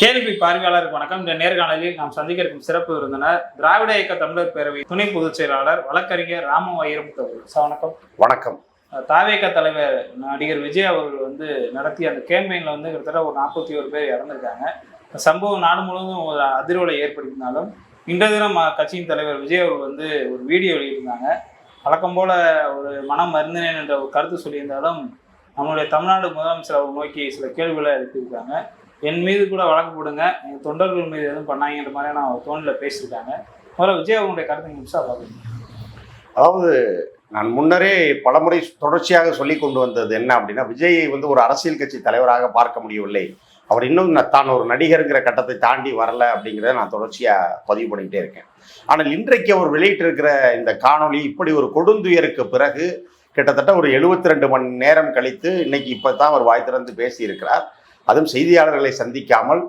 கேள்வி பார்வையாளருக்கு வணக்கம். இந்த நேர்காணலில் நாம் சந்திக்க இருக்கும் சிறப்பு விருந்தினர் திராவிட இயக்க தமிழர் பேரவை துணை பொதுச் செயலாளர் வழக்கறிஞர் ராம வைரமுத்து அவர்கள். சார் வணக்கம். வணக்கம். தாவேக தலைவர் நடிகர் விஜய் அவர்கள் வந்து நடத்திய அந்த கேம்பெயினில் வந்து கிட்டத்தட்ட ஒரு நாற்பத்தி ஒரு பேர் இறந்துருக்காங்க. சம்பவம் நாடு முழுவதும் ஒரு அதிர்வலை ஏற்படுத்தினாலும் இன்றைய தினம் கட்சியின் தலைவர் விஜய் அவர்கள் வந்து ஒரு வீடியோ வெளியிட்டிருந்தாங்க. வழக்கம் போல ஒரு மனம் மருந்தினேன் என்ற ஒரு கருத்து சொல்லியிருந்தாலும் நம்மளுடைய தமிழ்நாடு முதலமைச்சர் அவர் நோக்கி சில கேள்விகளை எழுப்பியிருக்காங்க. என் மீது கூட வழக்கு போடுங்க. எங்கள் தொண்டர்கள் மீது எதுவும் பண்ணாங்கன்ற மாதிரியான ஒரு தோணில் பேசியிருக்காங்க. முதல்ல விஜய் அவங்களுடைய கருத்து நிமிஷம் பார்க்குறீங்க அதாவது நான் முன்னரே பலமுறை தொடர்ச்சியாக சொல்லி கொண்டு வந்தது என்ன அப்படின்னா விஜயை வந்து ஒரு அரசியல் கட்சி தலைவராக பார்க்க முடியவில்லை. அவர் இன்னும் தான் ஒரு நடிகருங்கிற கட்டத்தை தாண்டி வரல அப்படிங்கிறத நான் தொடர்ச்சியாக பதிவு பண்ணிக்கிட்டே இருக்கேன். ஆனால் இன்றைக்கு அவர் வெளியிட்டிருக்கிற இந்த காணொளி இப்படி ஒரு கொடுந்துயருக்கு பிறகு கிட்டத்தட்ட ஒரு 72 ரெண்டு மணி நேரம் கழித்து இன்னைக்கு இப்போ தான் அவர் வாய் திறந்து பேசியிருக்கிறார். அதுவும் செய்தியாளர்களை சந்திக்காமல்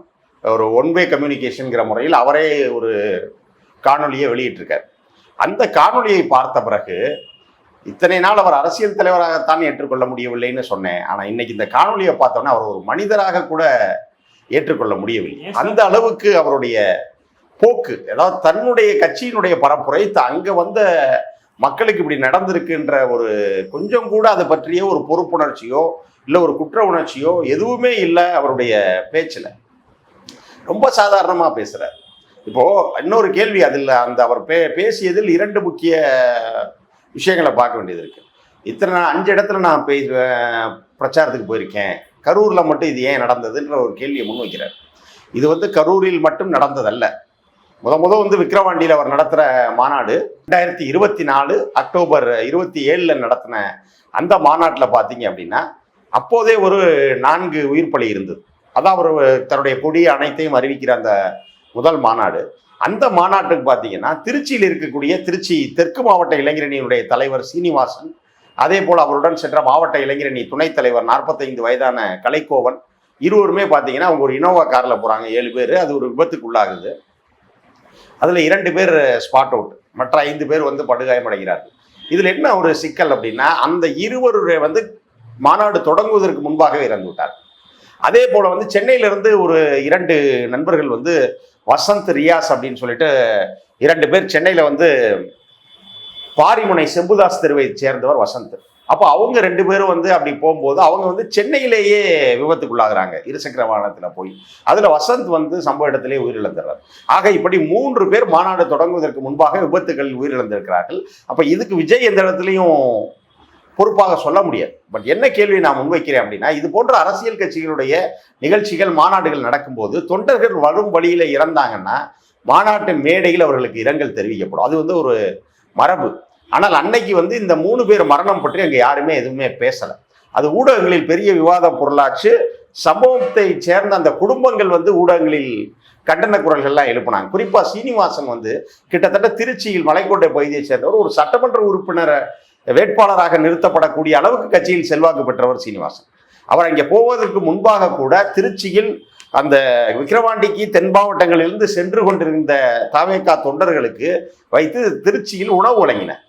ஒரு ஒன்வே கம்யூனிகேஷன்ங்கிற முறையில் அவரே ஒரு காணொளியை வெளியிட்டிருக்கார். அந்த காணொளியை பார்த்த பிறகு இத்தனை நாள் அவர் அரசியல் தலைவராகத்தான் ஏற்றுக்கொள்ள முடியவில்லைன்னு சொன்னேன். ஆனால் இன்னைக்கு இந்த காணொளியை பார்த்தோன்னா அவர் ஒரு மனிதராக கூட ஏற்றுக்கொள்ள முடியவில்லை? அந்த அளவுக்கு அவருடைய போக்கு அதாவது தன்னுடைய கட்சியினுடைய பரப்புரை அங்க வந்த மக்களுக்கு இப்படி நடந்திருக்குன்ற ஒரு கொஞ்சம் கூட அதை பற்றிய ஒரு பொறுப்புணர்ச்சியோ இல்லை ஒரு குற்ற உணர்ச்சியோ எதுவுமே இல்லை அவருடைய பேச்சில். ரொம்ப சாதாரணமாக பேசுகிறார் இப்போது இன்னொரு கேள்வி அதில் அந்த அவர் பே பேசியதில் இரண்டு முக்கிய விஷயங்களை பார்க்க வேண்டியது இருக்கு. இத்தனை நான் அஞ்சு இடத்துல நான் பே பிரச்சாரத்துக்கு போயிருக்கேன். கரூரில் மட்டும் இது ஏன் நடந்ததுன்ற ஒரு கேள்வியை முன்வைக்கிறார். இது வந்து கரூரில் மட்டும் நடந்ததல்ல. முத முத வந்து விக்ரவாண்டியில் அவர் நடத்துகிற மாநாடு ரெண்டாயிரத்தி இருபத்தி நாலு அக்டோபர் இருபத்தி ஏழில் நடத்தின அந்த மாநாட்டில் பார்த்தீங்க அப்படின்னா அப்போதே ஒரு நான்கு உயிர் பலி இருந்தது. அதான் அவர் தன்னுடைய கொடி அனைத்தையும் அறிவிக்கிற அந்த முதல் மாநாடு. அந்த மாநாட்டுக்கு பார்த்தீங்கன்னா திருச்சியில் இருக்கக்கூடிய திருச்சி தெற்கு மாவட்ட இளைஞரணியினுடைய தலைவர் சீனிவாசன் அதே போல் அவருடன் சென்ற மாவட்ட இளைஞரணி துணைத் தலைவர் நாற்பத்தைந்து வயதான கலைக்கோவன் இருவருமே பார்த்தீங்கன்னா அவங்க ஒரு இனோவா காரில் போகிறாங்க ஏழு பேர் அது ஒரு விபத்துக்குள்ளாகுது. அதில் இரண்டு பேர் ஸ்பாட் அவுட் மற்ற ஐந்து பேர் வந்து படுகாயமடைகிறார்கள். இதில் என்ன ஒரு சிக்கல் அப்படின்னா அந்த இருவருடைய வந்து மாநாடு தொடங்குவதற்கு முன்பாகவே இறந்து விட்டார். அதே போல் வந்து சென்னையிலிருந்து ஒரு இரண்டு நண்பர்கள் வந்து வசந்த் ரியாஸ் அப்படின்னு சொல்லிட்டு இரண்டு பேர் சென்னையில் வந்து பாரிமுனை செம்புதாஸ் தெருவை சேர்ந்தவர் வசந்த். அப்போ அவங்க ரெண்டு பேரும் வந்து அப்படி போகும்போது அவங்க வந்து சென்னையிலேயே விபத்துக்குள்ளாகிறாங்க. இருசக்கர வாகனத்தில் போய். அதில் வசந்த் வந்து சம்பவ இடத்திலே உயிரிழந்துறார். ஆக இப்படி மூன்று பேர் மாநாடு தொடங்குவதற்கு முன்பாக விபத்துகள் உயிரிழந்திருக்கிறார்கள். அப்போ இதுக்கு விஜய் எந்த இடத்துலையும் பொறுப்பாக சொல்ல முடியாது. பட் என்ன கேள்வி நான் முன்வைக்கிறேன் அப்படின்னா இது போன்ற அரசியல் கட்சிகளுடைய நிகழ்ச்சிகள் மாநாடுகள் நடக்கும்போது தொண்டர்கள் வரும் வழியில் இறந்தாங்கன்னா மாநாட்டு மேடையில் அவர்களுக்கு இரங்கல் தெரிவிக்கப்படும். அது வந்து ஒரு மரபு. ஆனால் அன்னைக்கு வந்து இந்த மூணு பேர் மரணம் பற்றி அங்கே யாருமே எதுவுமே பேசலை. அது ஊடகங்களில் பெரிய விவாத பொருளாச்சு. சம்பவத்தை சேர்ந்த அந்த குடும்பங்கள் வந்து ஊடகங்களில் கண்டன குரல்கள்லாம் எழுப்பினாங்க. குறிப்பாக சீனிவாசன் வந்து கிட்டத்தட்ட திருச்சியில் மலைக்கோட்டை பகுதியை சேர்ந்தவர் ஒரு சட்டமன்ற உறுப்பினர் வேட்பாளராக நிறுத்தப்படக்கூடிய அளவுக்கு கட்சியில் செல்வாக்கு பெற்றவர் சீனிவாசன். அவர் அங்கே போவதற்கு முன்பாக கூட திருச்சியில் அந்த விக்கிரவாண்டிக்கு தென் மாவட்டங்களிலிருந்து சென்று கொண்டிருந்த தாவேக்கா தொண்டர்களுக்கு வைத்து திருச்சியில் உணவு வழங்கினார்.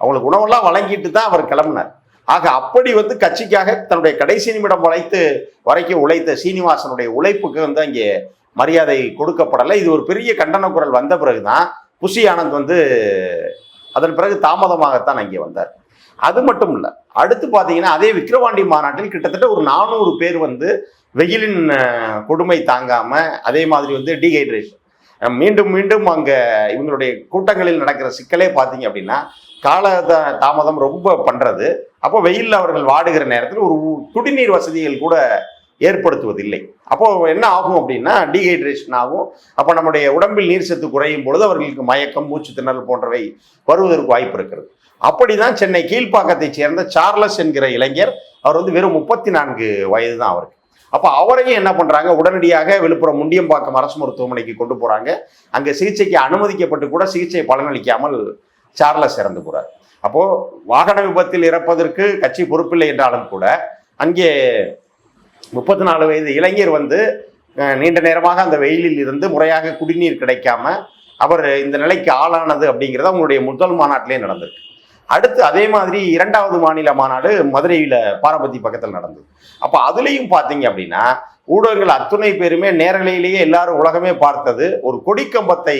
அவங்களுக்கு உணவெல்லாம் வழங்கிட்டு தான் அவர் கிளம்பினார். ஆக அப்படி வந்து கட்சிக்காக தன்னுடைய கடைசி நிமிடம் உழைத்து வரைக்கும் உழைத்த சீனிவாசனுடைய உழைப்புக்கு வந்து அங்கே மரியாதை கொடுக்கப்படலை. இது ஒரு பெரிய கண்டன குரல் வந்த பிறகுதான் புஷி ஆனந்த் வந்து அதன் பிறகு தாமதமாகத்தான் அங்கே வந்தார். அது மட்டும் இல்லை அடுத்து பார்த்தீங்கன்னா அதே விக்கிரவாண்டி மாநாட்டில் கிட்டத்தட்ட ஒரு நானூறு பேர் வந்து வெயிலின் கொடுமை தாங்காமல் அதே மாதிரி வந்து டீஹைட்ரேஷன் மீண்டும் மீண்டும் அங்கே இவங்களுடைய கூட்டங்களில் நடக்கிற சிக்கலே பார்த்தீங்க அப்படின்னா கால தாமதம் ரொம்ப பண்ணுறது அப்போ வெயிலில் அவர்கள் வாடுகிற நேரத்தில் ஒரு குடிநீர் வசதிகள் கூட ஏற்படுத்துவதில்லை. அப்போ என்ன ஆகும் அப்படின்னா டீஹைட்ரேஷன் ஆகும். அப்போ நம்முடைய உடம்பில் நீர் சத்து குறையும் பொழுது அவர்களுக்கு மயக்கம் மூச்சு திணறல் போன்றவை வருவதற்கு வாய்ப்பு இருக்கிறது. அப்படிதான் சென்னை கீழ்ப்பாக்கத்தை சேர்ந்த சார்லஸ் என்கிற இளைஞர் அவர் வந்து வெறும் முப்பத்தி நான்கு வயது தான் அவருக்கு. அப்போ அவரையும் என்ன பண்ணுறாங்க உடனடியாக விழுப்புரம் முண்டியம்பாக்கம் அரசு மருத்துவமனைக்கு கொண்டு போகிறாங்க அங்கே சிகிச்சைக்கு அனுமதிக்கப்பட்டு கூட சிகிச்சை பலனளிக்காமல் சார்லஸ் இறந்து போகிறார் அப்போது வாகன விபத்தில் இறப்பதற்கு கட்சி பொறுப்பில்லை என்றாலும் கூட அங்கே முப்பத்தி நாலு வயது இளைஞர் வந்து நீண்ட நேரமாக அந்த வெயிலில் இருந்து முறையாக குடிநீர் கிடைக்காம அவர் இந்த நிலைக்கு ஆளானது அப்படிங்கிறது அவங்களுடைய முதல் மாநாட்டிலே நடந்திருக்கு. அடுத்து அதே மாதிரி இரண்டாவது மாநில மாநாடு மதுரையில் பாரபத்தி பக்கத்தில் நடந்தது. அப்போ அதுலேயும் பார்த்தீங்க அப்படின்னா ஊடகங்கள் அத்துணை பேருமே நேரலையிலேயே எல்லாரும் உலகமே பார்த்தது ஒரு கொடிக்கம்பத்தை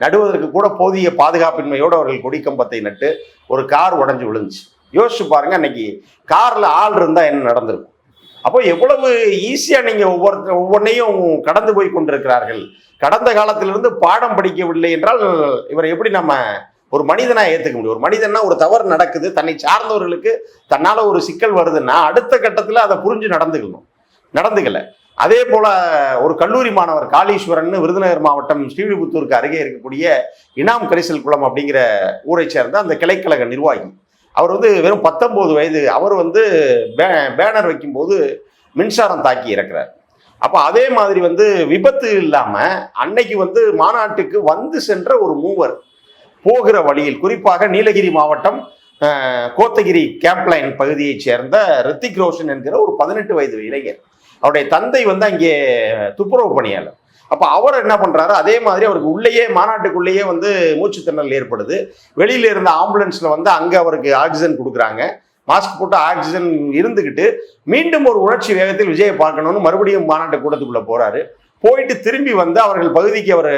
நடுவதற்கு கூட போதிய பாதுகாப்பின்மையோடு அவர்கள் கொடிக்கம்பத்தை நட்டு ஒரு கார் உடைஞ்சு விழுந்துச்சு. யோசிச்சு பாருங்க அன்னைக்கு கார்ல ஆள் இருந்தா என்ன நடந்திருக்கும்? அப்போ எவ்வளவு ஈஸியா நீங்க ஒவ்வொரு ஒவ்வொன்றையும் கடந்து போய் கொண்டிருக்கிறார்கள். கடந்த காலத்திலிருந்து பாடம் படிக்கவில்லை என்றால் இவரை எப்படி நம்ம ஒரு மனிதனா ஏற்றுக்க முடியும். ஒரு மனிதன்னா ஒரு தவறு நடக்குது தன்னை சார்ந்தவர்களுக்கு தன்னால் ஒரு சிக்கல் வருதுன்னா அடுத்த கட்டத்தில் அதை புரிஞ்சு நடந்துக்கணும். நடந்துக்கல. அதே போல ஒரு கல்லூரி மாணவர் காளீஸ்வரன் விருதுநகர் மாவட்டம் ஸ்ரீவிபுத்தூருக்கு அருகே இருக்கக்கூடிய இனாம் கரிசல் குளம் அப்படிங்கிற ஊரை சேர்ந்த அந்த கிளைக்கழக நிர்வாகி. அவர் வந்து வெறும் பத்தொம்போது வயது அவர் வந்து பே- பேனர் வைக்கும்போது மின்சாரம் தாக்கி இறக்குறார். அப்போ அதே மாதிரி வந்து விபத்து இல்லாமல் அன்னைக்கு வந்து மாநாட்டுக்கு வந்து சென்ற ஒரு மூவர் போகிற வழியில் குறிப்பாக நீலகிரி மாவட்டம் கோத்தகிரி கேம்ப்லைன் பகுதியைச் சேர்ந்த ரித்திக் ரோஷன் என்கிற ஒரு பதினெட்டு வயது இளைஞர். அவருடைய தந்தை வந்து அங்கே துப்புரவு பணியாளர். அப்போ அவர் என்ன பண்ணுறாரு அதே மாதிரி அவருக்கு உள்ளேயே மாநாட்டுக்குள்ளேயே வந்து மூச்சு திணறல் ஏற்படுது. வெளியில் இருந்த ஆம்புலன்ஸில் வந்து அங்கே அவருக்கு ஆக்சிஜன் கொடுக்குறாங்க. மாஸ்க் போட்டு ஆக்சிஜன் இருந்துக்கிட்டு மீண்டும் ஒரு உணர்ச்சி வேகத்தில் விஜயை பார்க்கணும்னு மறுபடியும் மாநாட்டு கூட்டத்துக்குள்ளே போகிறாரு போயிட்டு திரும்பி வந்து அவர்கள் பகுதிக்கு அவர்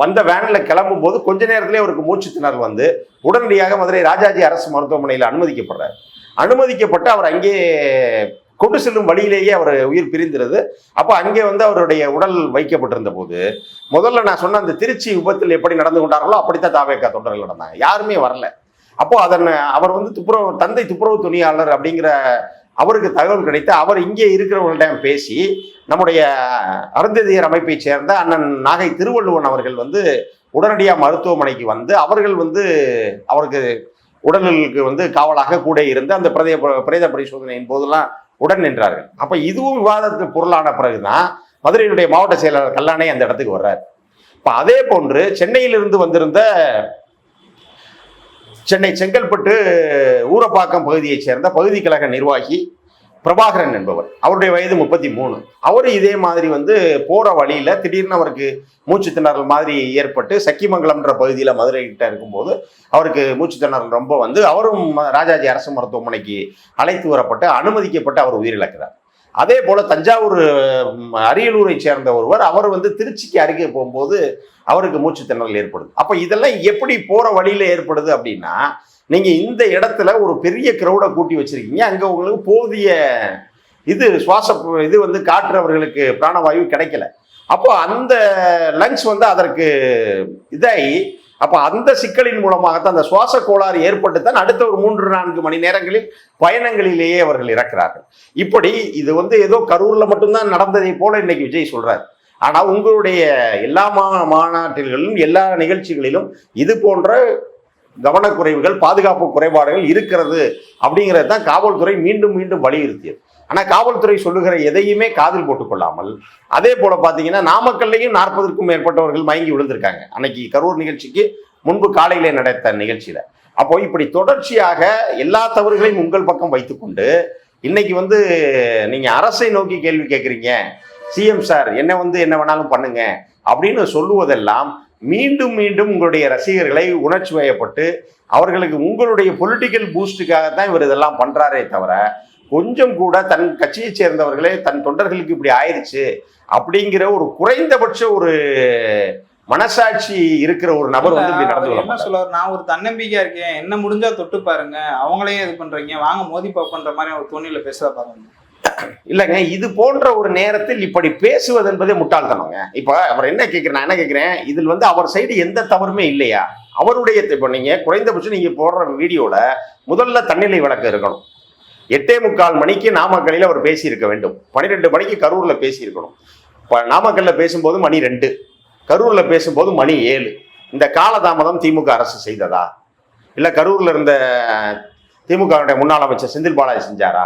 வந்த வேனில் கிளம்பும் போது கொஞ்ச நேரத்திலே அவருக்கு மூச்சு திணறல் வந்து உடனடியாக மதுரை ராஜாஜி அரசு மருத்துவமனையில் அனுமதிக்கப்படுறார். அனுமதிக்கப்பட்டு அவர் அங்கே கொண்டு செல்லும் வழியிலேயே அவர் உயிர் பிரிந்திருது. அப்போ அங்கே வந்து அவருடைய உடல் வைக்கப்பட்டிருந்த போது முதல்ல நான் சொன்ன அந்த திருச்சி விபத்தில் எப்படி நடந்து கொண்டார்களோ அப்படித்தான் தாவேக்கா தொண்டர்கள் நடந்தாங்க. யாருமே வரல. அப்போ அதன் அவர் வந்து துப்புரவு தந்தை துப்புரவு துணியாளர் அப்படிங்கிற அவருக்கு தகவல் கிடைத்து அவர் இங்கே இருக்கிறவர்களிடம் பேசி நம்முடைய அருந்ததியர் அமைப்பை சேர்ந்த அண்ணன் நாகை திருவள்ளுவன் அவர்கள் வந்து உடனடியாக மருத்துவமனைக்கு வந்து அவர்கள் வந்து அவருக்கு உடலுக்கு வந்து காவலாக கூட இருந்து அந்த பிரதே பிரேத பரிசோதனையின் போதெல்லாம் உடன் நின்றார்கள். அப்போ இதுவும் விவாதத்துக்கு பொருளான பிறகுதான் மதுரையினுடைய மாவட்ட செயலாளர் கல்லானை அந்த இடத்துக்கு வர்றார். இப்போ அதே போன்று சென்னையிலிருந்து வந்திருந்த சென்னை செங்கல்பட்டு ஊரப்பாக்கம் பகுதியைச் சேர்ந்த பகுதி கழக நிர்வாகி பிரபாகரன் என்பவர். அவருடைய வயது முப்பத்தி மூணு அவரும் இதே மாதிரி வந்து போற வழியில திடீர்னு அவருக்கு மூச்சு திணறல் மாதிரி ஏற்பட்டு சக்கிமங்கலம்ன்ற பகுதியில் மதுரை கிட்ட இருக்கும்போது அவருக்கு மூச்சு திணறல் ரொம்ப வந்து அவரும் ம- ராஜாஜி அரசு மருத்துவமனைக்கு அழைத்து வரப்பட்டு அனுமதிக்கப்பட்டு அவர் உயிரிழக்கிறார். அதே போல் தஞ்சாவூர் அரியலூரை சேர்ந்த ஒருவர் அவர் வந்து திருச்சிக்கு அருகே போகும்போது அவருக்கு மூச்சு திணறல் ஏற்படுது. அப்போ இதெல்லாம் எப்படி போகிற வழியில் ஏற்படுது அப்படின்னா நீங்கள் இந்த இடத்துல ஒரு பெரிய க்ரௌடை கூட்டி வச்சுருக்கீங்க. அங்கே உங்களுக்கு போதிய இது சுவாச இது வந்து காற்றுறவர்களுக்கு பிராணவாயு கிடைக்கல. அப்போ அந்த லங்ஸ் வந்து அதற்கு இதாகி அப்போ அந்த சிக்கலின் மூலமாகத்தான் அந்த சுவாச கோளாறு ஏற்பட்டு தான் அடுத்த ஒரு மூன்று நான்கு மணி நேரங்களில் பயணங்களிலேயே அவர்கள் இறக்கிறார்கள். இப்படி இது வந்து ஏதோ கரூரில் மட்டும்தான் நடந்ததை போல இன்னைக்கு விஜய் சொல்றாரு. ஆனால் உங்களுடைய எல்லா மா மாநாட்டில்களிலும் எல்லா நிகழ்ச்சிகளிலும் இது போன்ற கவனக்குறைவுகள் பாதுகாப்பு குறைபாடுகள் இருக்கிறது அப்படிங்கிறது தான் காவல்துறை மீண்டும் மீண்டும் வலியுறுத்தியது. ஆனால் காவல்துறை சொல்லுகிற எதையுமே காதில் போட்டுக்கொள்ளாமல் அதே போல் பார்த்தீங்கன்னா நாமக்கல்லையும் நாற்பதுக்கும் மேற்பட்டவர்கள் மயங்கி விழுந்திருக்காங்க. அன்னைக்கு கரூர் நிகழ்ச்சிக்கு முன்பு காலையிலே நடத்த நிகழ்ச்சியில். அப்போ இப்படி தொடர்ச்சியாக எல்லா தவறுகளையும் உங்கள் பக்கம் வைத்துக்கொண்டு இன்னைக்கு வந்து நீங்கள் அரசை நோக்கி கேள்வி கேட்குறீங்க சிஎம் சார் என்ன வந்து என்ன வேணாலும் பண்ணுங்க அப்படின்னு சொல்லுவதெல்லாம் மீண்டும் மீண்டும் உங்களுடைய ரசிகர்களை உணர்ச்சி வயப்பட்டு அவர்களுக்கு உங்களுடைய பொலிட்டிக்கல் பூஸ்டுக்காகத்தான் இவர் இதெல்லாம் பண்ணுறாரே தவிர கொஞ்சம் கூட தன் கட்சியை சேர்ந்தவர்களே தன் தொண்டர்களுக்கு இப்படி ஆயிடுச்சு அப்படிங்கிற ஒரு குறைந்தபட்ச ஒரு மனசாட்சி இருக்கிற ஒரு நபர் வந்து இப்படி நடந்து என்ன. சொல்லுவார்? நான் ஒரு தன்னம்பிக்கையா இருக்கேன். என்ன முடிஞ்சா தொட்டு பாருங்க. அவங்களையும் இது பண்றீங்க. வாங்க மோதி பாப்பன்ற மாதிரி ஒரு துணியில பேசுறா பாருங்க. இல்லைங்க இது போன்ற ஒரு நேரத்தில் இப்படி பேசுவது என்பதே முட்டாள்தனங்க. இப்ப அவர் என்ன கேட்கிறேன் நான் என்ன கேட்கிறேன் இதில் வந்து அவர் சைடு எந்த தவறுமே இல்லையா? அவருடைய இப்போ நீங்க குறைந்தபட்சம் நீங்க போடுற வீடியோல முதல்ல தன்னிலை விளக்கம் இருக்கணும். எட்டே முக்கால் மணிக்கு நாமக்கல்லில் அவர் பேசியிருக்க வேண்டும். பன்னிரெண்டு மணிக்கு கரூரில் பேசியிருக்கணும். இப்போ நாமக்கல்லில் பேசும்போது மணி ரெண்டு. கரூரில் பேசும்போது மணி ஏழு. இந்த காலதாமதம் திமுக அரசு செய்ததா? இல்லை கரூரில் இருந்த திமுகவுடைய முன்னாள் அமைச்சர் செந்தில் பாலாஜி செஞ்சாரா?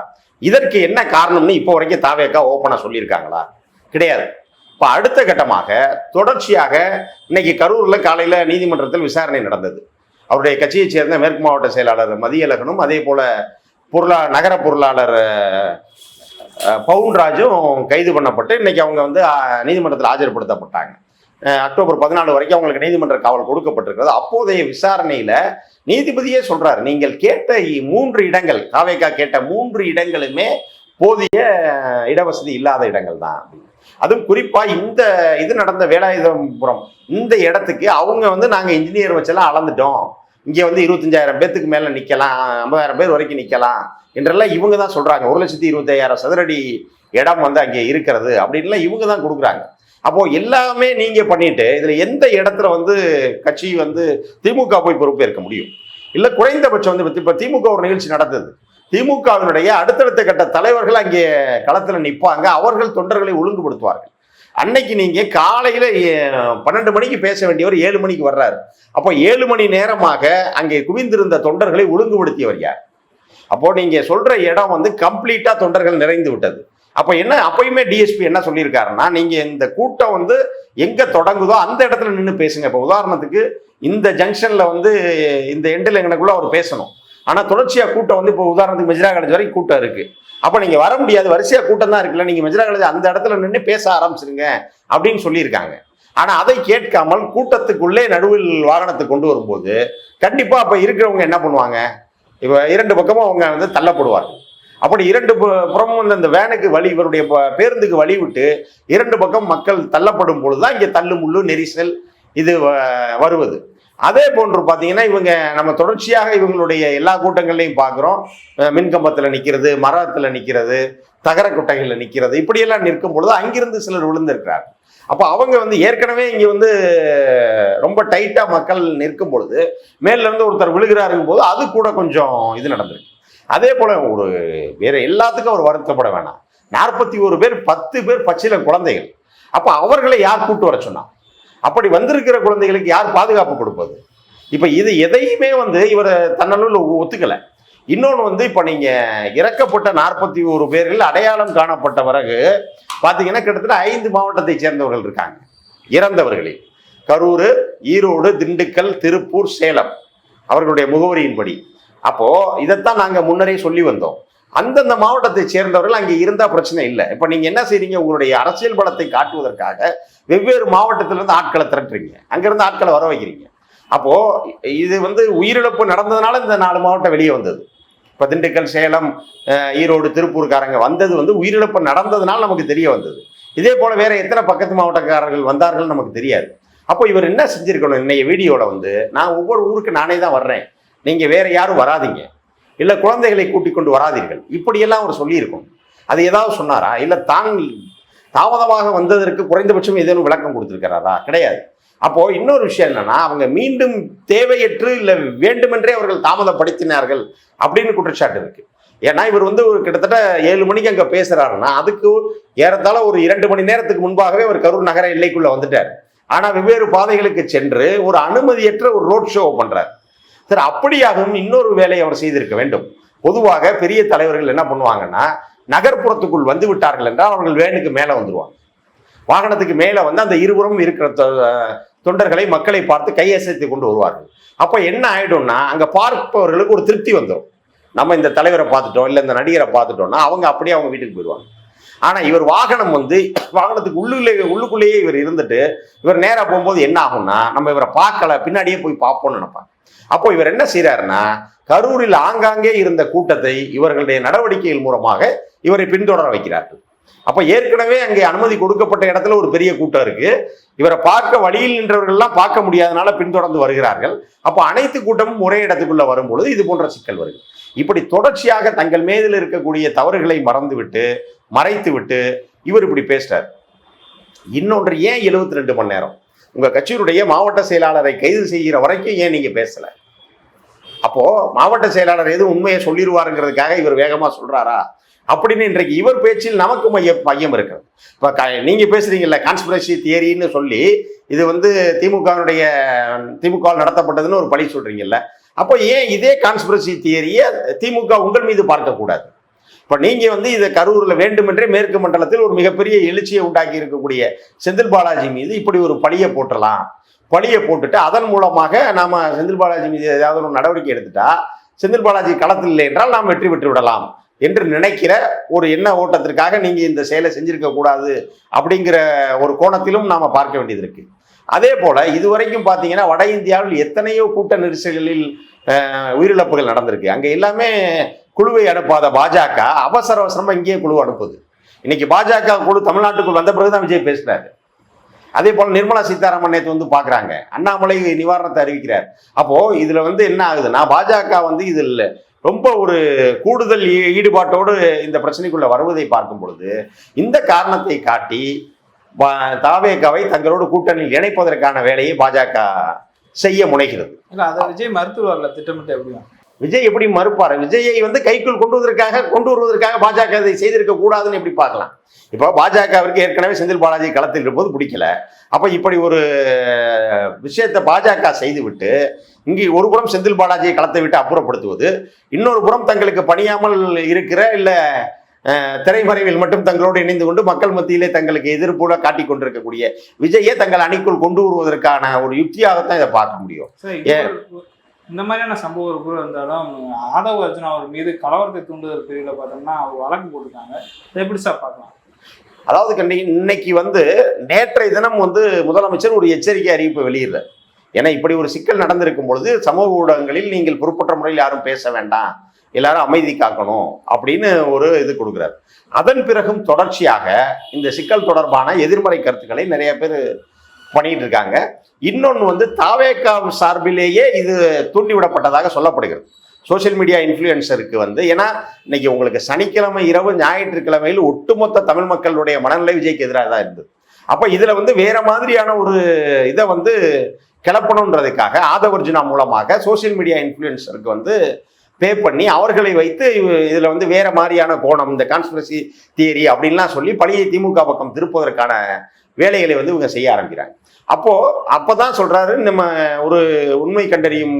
இதற்கு என்ன காரணம்னு இப்போ வரைக்கும் தாவேக்கா ஓப்பனாக சொல்லியிருக்காங்களா? கிடையாது. இப்போ அடுத்த கட்டமாக தொடர்ச்சியாக இன்னைக்கு கரூரில் காலையில் நீதிமன்றத்தில் விசாரணை நடந்தது. அவருடைய கட்சியைச் சேர்ந்த மேற்கு மாவட்ட செயலாளர் மதியழகனும் அதே போல் பொருளா நகர பொருளாளர் பவுன்ராஜும் கைது பண்ணப்பட்டு இன்னைக்கு அவங்க வந்து நீதிமன்றத்தில் ஆஜர்படுத்தப்பட்டாங்க. அக்டோபர் பதினாலு வரைக்கும் அவங்களுக்கு நீதிமன்ற காவல் கொடுக்கப்பட்டிருக்கிறது. அப்போதைய விசாரணையில் நீதிபதியே சொல்றாரு நீங்கள் கேட்ட மூன்று இடங்கள் காவேக்கா கேட்ட மூன்று இடங்களுமே போதிய இடவசதி இல்லாத இடங்கள் தான். அப்படின்னு. அதுவும் குறிப்பாக இந்த இது நடந்த வேலாயுதபுரம் இந்த இடத்துக்கு அவங்க வந்து நாங்கள் இன்ஜினியர் வச்செல்லாம் அளந்துட்டோம். இங்கே வந்து இருபத்தஞ்சாயிரம் பேத்துக்கு மேலே நிற்கலாம் ஐம்பதாயிரம் பேர் வரைக்கும் நிற்கலாம் என்றெல்லாம் இவங்க தான் சொல்கிறாங்க ஒரு லட்சத்தி இருபத்தையாயிரம் சதுரடி இடம் வந்து அங்கே இருக்கிறது அப்படின்லாம் இவங்க தான் கொடுக்குறாங்க. அப்போது எல்லாமே நீங்கள் பண்ணிட்டு இதில் எந்த இடத்துல வந்து கட்சி வந்து திமுக போய் பொறுப்பேற்க முடியும்? இல்லை குறைந்தபட்சம் வந்து இப்போ திமுக ஒரு நிகழ்ச்சி நடந்தது. திமுகவினுடைய அடுத்தடுத்த கட்ட தலைவர்கள் அங்கே களத்தில் நிற்பாங்க அவர்கள் தொண்டர்களை ஒழுங்குபடுத்துவார்கள். அன்னைக்கு நீங்கள் காலையில் பன்னெண்டு மணிக்கு பேச வேண்டியவர் ஏழு மணிக்கு வர்றாரு. அப்போ ஏழு மணி நேரமாக அங்கே குவிந்திருந்த தொண்டர்களை ஒழுங்குபடுத்தியவர் யார்? அப்போ நீங்கள் சொல்கிற இடம் வந்து கம்ப்ளீட்டாக தொண்டர்கள் நிறைந்து விட்டது. அப்போ என்ன அப்பயுமே டிஎஸ்பி என்ன சொல்லியிருக்காருன்னா நீங்கள் இந்த கூட்டம் வந்து எங்கே தொடங்குதோ அந்த இடத்துல நின்று பேசுங்க. இப்போ உதாரணத்துக்கு இந்த ஜங்ஷனில் வந்து இந்த எண்டில் எங்கனக்குள்ள அவர் பேசணும். ஆனால் தொடர்ச்சியாக கூட்டம் வந்து இப்போ உதாரணத்துக்கு மெஜிரா காலேஜ் வரைக்கும் கூட்டம் இருக்கு. அப்போ நீங்கள் வர முடியாது வரிசையாக கூட்டம் தான் இருக்குல்ல நீங்கள் மெஜிரா காலேஜ் அந்த இடத்துல நின்று பேச ஆரம்பிச்சிருங்க அப்படின்னு சொல்லியிருக்காங்க. ஆனால் அதை கேட்காமல் கூட்டத்துக்குள்ளே நடுவில் வாகனத்தை கொண்டு வரும்போது கண்டிப்பாக அப்போ இருக்கிறவங்க என்ன பண்ணுவாங்க? இப்போ இரண்டு பக்கமும் அவங்க வந்து தள்ளப்படுவார்கள். அப்படி இரண்டு புறமும் வந்து அந்த வேனுக்கு வழி இவருடைய ப- பேருந்துக்கு வழி விட்டு இரண்டு பக்கம் மக்கள் தள்ளப்படும் பொழுதுதான் இங்கே தள்ளு முள்ளு நெரிசல் இது வ- வருவது. அதே போன்று பார்த்தீங்கன்னா இவங்க நம்ம தொடர்ச்சியாக இவங்களுடைய எல்லா கூட்டங்கள்லையும் பார்க்குறோம். மின்கம்பத்தில் நிற்கிறது மரத்தில் நிற்கிறது தகர குட்டைகளில் நிற்கிறது இப்படியெல்லாம் நிற்கும் பொழுது அங்கிருந்து சிலர் விழுந்திருக்கிறார் அப்போ அவங்க வந்து ஏற்கனவே இங்கே வந்து ரொம்ப டைட்டாக மக்கள் நிற்கும் பொழுது மேலேருந்து ஒருத்தர் விழுகிறாருங்கும் போது அது கூட கொஞ்சம் இது நடந்திருக்கு. அதே போல் ஒரு வேறு எல்லாத்துக்கும் அவர் வருத்தப்பட வேணாம். நாற்பத்தி ஒரு பேர் பத்து பேர் பச்சில குழந்தைகள். அப்போ அவர்களை யார் கூட்டு வர சொன்னா? அப்படி வந்திருக்கிற குழந்தைகளுக்கு யார் பாதுகாப்பு கொடுப்பது? இப்ப இது எதையுமே வந்து இவர் தன்னளவில் ஒத்துக்கல. இன்னொன்று வந்து இப்போ நீங்கள் இறக்கப்பட்ட நாற்பத்தி ஒரு பேரில் அடையாளம் காணப்பட்ட பிறகு பார்த்தீங்கன்னா கிட்டத்தட்ட ஐந்து மாவட்டத்தை சேர்ந்தவர்கள் இருக்காங்க. இறந்தவர்களில். கரூர் ஈரோடு திண்டுக்கல் திருப்பூர் சேலம் அவர்களுடைய முகவரியின்படி. அப்போது இதைத்தான் நாங்கள் முன்னரே சொல்லி வந்தோம். அந்தந்த மாவட்டத்தை சேர்ந்தவர்கள் அங்கே இருந்தால் பிரச்சனை இல்லை. இப்போ நீங்கள் என்ன செய்றீங்க? உங்களுடைய அரசியல் பலத்தை காட்டுவதற்காக வெவ்வேறு மாவட்டத்திலிருந்து ஆட்களை திரட்டுறீங்க. அங்கேருந்து ஆட்களை வர வைக்கிறீங்க. அப்போது இது வந்து உயிரிழப்பு நடந்ததுனால இந்த நாலு மாவட்டம் வெளியே வந்தது. இப்போ திண்டுக்கல் சேலம் ஈரோடு திருப்பூர்காரங்க வந்தது வந்து உயிரிழப்பு நடந்ததுனால நமக்கு தெரிய வந்தது. இதே போல் வேற எத்தனை பக்கத்து மாவட்டக்காரர்கள் வந்தார்கள் நமக்கு தெரியாது. அப்போ இவர் என்ன செஞ்சுருக்கணும்? இன்னைய வீடியோவில் வந்து நான் ஒவ்வொரு ஊருக்கு நானே தான் வர்றேன். நீங்கள் வேறு யாரும் வராதீங்க. இல்லை குழந்தைகளை கூட்டிக் கொண்டு வராதீர்கள். இப்படியெல்லாம் அவர் சொல்லியிருக்கும். அது ஏதாவது சொன்னாரா? இல்லை தான் தாமதமாக வந்ததற்கு குறைந்தபட்சம் ஏதேனும் விளக்கம் கொடுத்துருக்கிறாரா? கிடையாது. அப்போ இன்னொரு விஷயம் என்னன்னா அவங்க மீண்டும் தேவையற்று இல்லை வேண்டுமென்றே அவர்கள் தாமதப்படுத்தினார்கள் அப்படின்னு குற்றச்சாட்டு இருக்கு. ஏன்னா இவர் வந்து ஒரு கிட்டத்தட்ட ஏழு மணிக்கு அங்கே பேசுறாருன்னா அதுக்கு ஏறத்தாழ ஒரு இரண்டு மணி நேரத்துக்கு முன்பாகவே அவர் கரூர் நகர எல்லைக்குள்ள வந்துட்டார். ஆனால் வெவ்வேறு பாதைகளுக்கு சென்று ஒரு அனுமதியற்ற ஒரு ரோட் ஷோ பண்ணுறார் சரி அப்படியாகவும் இன்னொரு வேலையை அவர் செய்திருக்க வேண்டும். பொதுவாக பெரிய தலைவர்கள் என்ன பண்ணுவாங்கன்னா நகர்ப்புறத்துக்குள் வந்து விட்டார்கள் என்றால் அவர்கள் வேனுக்கு மேலே வந்துடுவாங்க வாகனத்துக்கு மேலே வந்து அந்த இருபுறமும் இருக்கிற தொ- தொண்டர்களை மக்களை பார்த்து கையசைத்து கொண்டு வருவார்கள். அப்போ என்ன ஆயிடும்னா அங்கே பார்ப்பவர்களுக்கு ஒரு திருப்தி வந்துடும் நம்ம இந்த தலைவரை பார்த்துட்டோம் இல்லை இந்த நடிகரை பார்த்துட்டோம்னா அவங்க அப்படியே அவங்க வீட்டுக்கு போயிடுவாங்க. ஆனா இவர் வாகனம் வந்து வாகனத்துக்கு உள்ளுக்குள்ளே உள்ளுக்குள்ளேயே இவர் இருந்துட்டு இவர் நேராக போகும்போது என்ன ஆகும்னா நம்ம இவரை பார்க்கல பின்னாடியே போய் பார்ப்போம்னு நினைப்பாங்க. அப்போ இவர் என்ன செய்யறாருன்னா கரூரில் ஆங்காங்கே இருந்த கூட்டத்தை இவர்களுடைய நடவடிக்கைகள் மூலமாக இவரை பின்தொடர வைக்கிறார்கள். அப்ப ஏற்கனவே அங்கே அனுமதி கொடுக்கப்பட்ட இடத்துல ஒரு பெரிய கூட்டம் இருக்கு. இவரை பார்க்க வழியில் நின்றவர்கள்லாம் பார்க்க முடியாதனால பின்தொடர்ந்து வருகிறார்கள். அப்போ அனைத்து கூட்டமும் ஒரே இடத்துக்குள்ள வரும்பொழுது இது போன்ற சிக்கல் வருது இப்படி தொடர்ச்சியாக தங்கள் மீதில் இருக்கக்கூடிய தவறுகளை மறந்துவிட்டு மறைத்துவிட்டு இவர் இப்படி பேசுறார். இன்னொன்று ஏன் 72 ரெண்டு மணி நேரம்? உங்கள் கட்சியினுடைய மாவட்ட செயலாளரை கைது செய்கிற வரைக்கும் ஏன் நீங்கள் பேசலை? அப்போது மாவட்ட செயலாளர் எதுவும் உண்மையை சொல்லிடுவாருங்கிறதுக்காக இவர் வேகமாக சொல்கிறாரா அப்படின்னு இன்றைக்கு இவர் பேச்சில் நமக்கு மைய மையம் இருக்கிறது. இப்போ க நீங்கள் பேசுறீங்கல்ல கான்ஸ்பிரசி தியரின்னு சொல்லி இது வந்து திமுகவினுடைய திமுக நடத்தப்பட்டதுன்னு ஒரு பழி சொல்கிறீங்கல்ல அப்போ ஏன் இதே கான்ஸ்பிரசி தியரியை திமுக உங்கள் மீது பார்க்கக்கூடாது? இப்போ நீங்கள் வந்து இதை கரூரில் வேண்டுமென்றே மேற்கு மண்டலத்தில் ஒரு மிகப்பெரிய எழுச்சியை உண்டாக்கி இருக்கக்கூடிய செந்தில் பாலாஜி மீது இப்படி ஒரு பழியை போட்டலாம். பழியை போட்டுட்டு அதன் மூலமாக நாம் செந்தில் பாலாஜி மீது ஏதாவது ஒரு நடவடிக்கை எடுத்துட்டா செந்தில் பாலாஜி களத்தில் இல்லை என்றால் நாம் வெற்றி பெற்று விடலாம் என்று நினைக்கிற ஒரு எண்ண ஓட்டத்திற்காக நீங்கள் இந்த செயலை செஞ்சிருக்க கூடாது அப்படிங்கிற ஒரு கோணத்திலும் நாம் பார்க்க வேண்டியது இருக்குது அதே போல் இதுவரைக்கும் பார்த்தீங்கன்னா வட இந்தியாவில் எத்தனையோ கூட்ட நெரிசல்களில் உயிரிழப்புகள் நடந்திருக்கு. அங்கே எல்லாமே குழுவை அனுப்பாத பாஜக அவசர அவசரமாக இங்கேயே குழு அனுப்புது. இன்னைக்கு பாஜக குழு தமிழ்நாட்டுக்குள் வந்த பிறகுதான் விஜய் பேசுறாரு. அதே போல் நிர்மலா சீதாராமன் நேற்று வந்து பார்க்குறாங்க அண்ணாமலை நிவாரணத்தை அறிவிக்கிறார். அப்போது இதில் வந்து என்ன ஆகுதுன்னா பாஜக வந்து இதில் ரொம்ப ஒரு கூடுதல் ஈடுபாட்டோடு இந்த பிரச்சனைக்குள்ளே வருவதை பார்க்கும் பொழுது இந்த காரணத்தை காட்டி தாவேகாவை தங்களோடு கூட்டணியில் இணைப்பதற்கான வேலையை பாஜக செய்ய முனைகிறது. இல்ல அதை விஜய் மருத்துவர்ல திட்டமிட்டு எப்படியும் விஜய் எப்படி மறுப்பாரு? விஜயை வந்து கைக்குள் கொண்டு வருவதற்காக கொண்டு வருவதற்காக பாஜக இதை செய்திருக்க கூடாதுன்னு எப்படி பார்க்கலாம்? இப்போ பாஜகவிற்கு ஏற்கனவே செந்தில் பாலாஜி களத்தில் இருப்பது பிடிக்கல. அப்ப இப்படி ஒரு விஷயத்தை பாஜக செய்துவிட்டு இங்கே ஒரு புறம் செந்தில் பாலாஜியை களத்தை விட்டு அப்புறப்படுத்துவது இன்னொரு புறம் தங்களுக்கு பணியாமல் இருக்கிற இல்ல திரைமறைவில் மட்டும் தங்களோடு இணைந்து கொண்டு மக்கள் மத்தியிலே தங்களுக்கு எதிர்ப்புல காட்டிக் கொண்டிருக்கக்கூடிய விஜயை தங்கள் அணிக்குள் கொண்டு வருவதற்கான ஒரு யுக்தியாகத்தான் இதை பார்க்க முடியும். இந்த மாதிரியான சம்பவம் கூட இருந்தாலும் ஆதவ அர்ஜுனா அவர் மீது கலவரத்தை தூண்டுதல் பிரிவில் பார்த்தோம்னா அவர் வழக்கு போட்டிருக்காங்க. இதை எப்படி சார் பார்க்கலாம்? அதாவது கண்டி இன்னைக்கு வந்து நேற்றைய தினம் வந்து முதலமைச்சர் ஒரு எச்சரிக்கை அறிவிப்பு வெளியிடுறார். ஏன்னா இப்படி ஒரு சிக்கல் நடந்திருக்கும் பொழுது சமூக ஊடகங்களில் நீங்கள் பொறுப்பற்ற முறையில் யாரும் பேச வேண்டாம். எல்லாரும் அமைதி காக்கணும் அப்படின்னு ஒரு இது கொடுக்குறாரு. அதன் பிறகும் தொடர்ச்சியாக இந்த சிக்கல் தொடர்பான எதிர்மறை கருத்துக்களை நிறைய பேர் பண்ணிட்டு இருக்காங்க. இன்னொன்று வந்து தாவேக்கா சார்பிலேயே இது தூண்டிவிடப்பட்டதாக சொல்லப்படுகிறது. சோஷியல் மீடியா இன்ஃப்ளூயன்சருக்கு வந்து ஏன்னா இன்னைக்கு உங்களுக்கு சனிக்கிழமை இரவு ஞாயிற்றுக்கிழமையில் ஒட்டுமொத்த தமிழ் மக்களுடைய மனநிலை விஜய்க்கு எதிராக தான் இருந்தது. அப்போ இதில் வந்து வேற மாதிரியான ஒரு இதை வந்து கிளப்பணுன்றதுக்காக ஆதவர்ஜுனா மூலமாக சோஷியல் மீடியா இன்ஃப்ளூயன்சருக்கு வந்து பே பண்ணி அவர்களை வைத்து இதில் வந்து வேற மாதிரியான கோணம் இந்த கான்ஸ்பிரசி தியரி அப்படின்லாம் சொல்லி பழைய திமுக பக்கம் திருப்பதற்கான வேலைகளை வந்து இவங்க செய்ய ஆரம்பிக்கிறாங்க. அப்போது அப்போ தான் சொல்கிறாரு நம்ம ஒரு உண்மை கண்டறியும்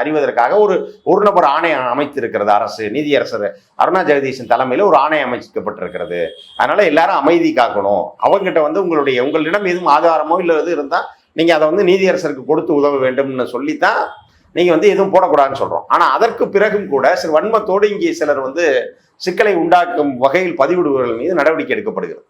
அறிவதற்காக ஒரு ஒரு நபர் ஆணையம் அமைத்திருக்கிறது அரசு நீதியரசர் அருணா ஜெகதீஷன் தலைமையில் ஒரு ஆணையம் அமைக்கப்பட்டிருக்கிறது. அதனால் எல்லாரும் அமைதி காக்கணும். அவங்ககிட்ட வந்து உங்களுடைய உங்களிடம் எதுவும் ஆதாரமோ இல்லை எது இருந்தால் நீங்கள் அதை வந்து நீதியரசருக்கு கொடுத்து உதவ வேண்டும்னு சொல்லித்தான் நீங்கள் வந்து எதுவும் போடக்கூடாதுன்னு சொல்கிறோம் ஆனால் அதற்கு பிறகும் கூட சில வன்மத்தோடு இங்கே சிலர் வந்து சிக்கலை உண்டாக்கும் வகையில் பதிவிடுபவர்கள் மீது நடவடிக்கை எடுக்கப்படுகிறது.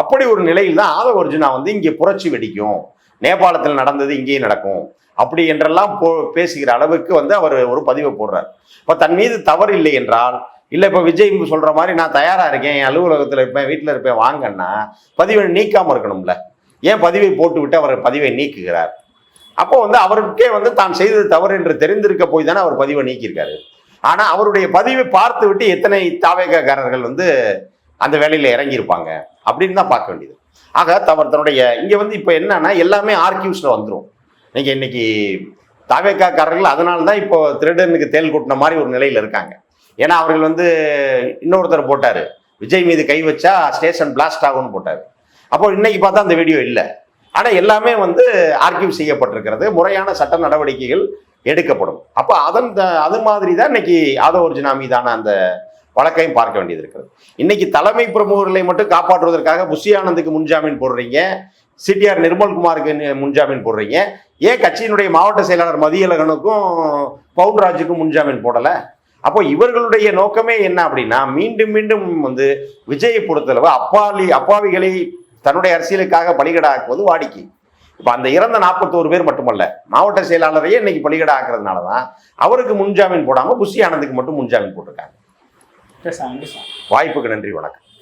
அப்படி ஒரு நிலையில் தான் ஆதவ அர்ஜுனா வந்து இங்கே புரட்சி வெடிக்கும். நேபாளத்தில் நடந்தது இங்கேயும் நடக்கும். அப்படி என்றெல்லாம் போ பேசுகிற அளவுக்கு வந்து அவர் ஒரு பதிவை போடுறார். இப்போ தன் மீது தவறு இல்லை என்றால் இல்லை இப்போ விஜய் சொல்கிற மாதிரி நான் தயாராக இருக்கேன் என் அலுவலகத்தில் இருப்பேன் வீட்டில் இருப்பேன் வாங்கன்னா பதிவை நீக்காமல் இருக்கணும்ல. ஏன் பதிவை போட்டுவிட்டு அவர் பதிவை நீக்குகிறார்? அப்போ வந்து அவருக்கே வந்து தான் செய்தது தவறு என்று தெரிந்திருக்க போய் தானே அவர் பதிவை நீக்கியிருக்காரு. ஆனால் அவருடைய பதிவை பார்த்து விட்டு எத்தனை தாவேகக்காரர்கள் வந்து அந்த வேலையில் இறங்கியிருப்பாங்க அப்படின்னு தான் பார்க்க வேண்டியது. ஆக தவர் தன்னுடைய இங்கே வந்து இப்போ என்னன்னா எல்லாமே ஆர்கியூஸில் வந்துடும் நீங்கள் இன்னைக்கு தாவேக்காக்காரர்கள் அதனால தான் இப்போ திருடனுக்கு தேல் கொட்டின மாதிரி ஒரு நிலையில் இருக்காங்க. ஏன்னா அவர்கள் வந்து இன்னொருத்தர் போட்டார். விஜய் மீது கை வச்சா ஸ்டேஷன் பிளாஸ்ட் ஆகும்னு போட்டார். அப்போ இன்னைக்கு பார்த்தா அந்த வீடியோ இல்லை. ஆனால் எல்லாமே வந்து ஆர்கியூ செய்யப்பட்டிருக்கிறது. முறையான சட்ட நடவடிக்கைகள் எடுக்கப்படும். அப்போ அதன் த- அது மாதிரி தான் இன்னைக்கு ஆதவ அர்ஜுனா மீதான அந்த வழக்கையும் பார்க்க வேண்டியது இருக்கிறது இன்னைக்கு தலைமை பிரமுகர்களை மட்டும் காப்பாற்றுவதற்காக புஷி ஆனந்துக்கு முன்ஜாமீன் போடுறீங்க. சிடிஆர் நிர்மல்குமாருக்கு முன்ஜாமீன் போடுறீங்க. ஏன் கட்சியினுடைய மாவட்ட செயலாளர் மதியழகனுக்கும் பவுன்ராஜுக்கும் முன்ஜாமீன் போடலை? அப்போ இவர்களுடைய நோக்கமே என்ன அப்படின்னா மீண்டும் மீண்டும் வந்து விஜயை பொறுத்தளவு அப்பாவி அப்பாவிகளை தன்னுடைய அரசியலுக்காக பலிகடாக்குவது வாடிக்கை. இப்போ அந்த இறந்த நாற்பத்தோரு பேர் மட்டுமல்ல மாவட்ட செயலாளரையே இன்னைக்கு பலிகடா ஆக்குறதுனால தான் அவருக்கு முன்ஜாமீன் போடாமல் புஷி ஆனந்துக்கு மட்டும் முன்ஜாமீன் போட்டிருக்காங்க. வாய்ப்புக்கு நன்றி வணக்கம்.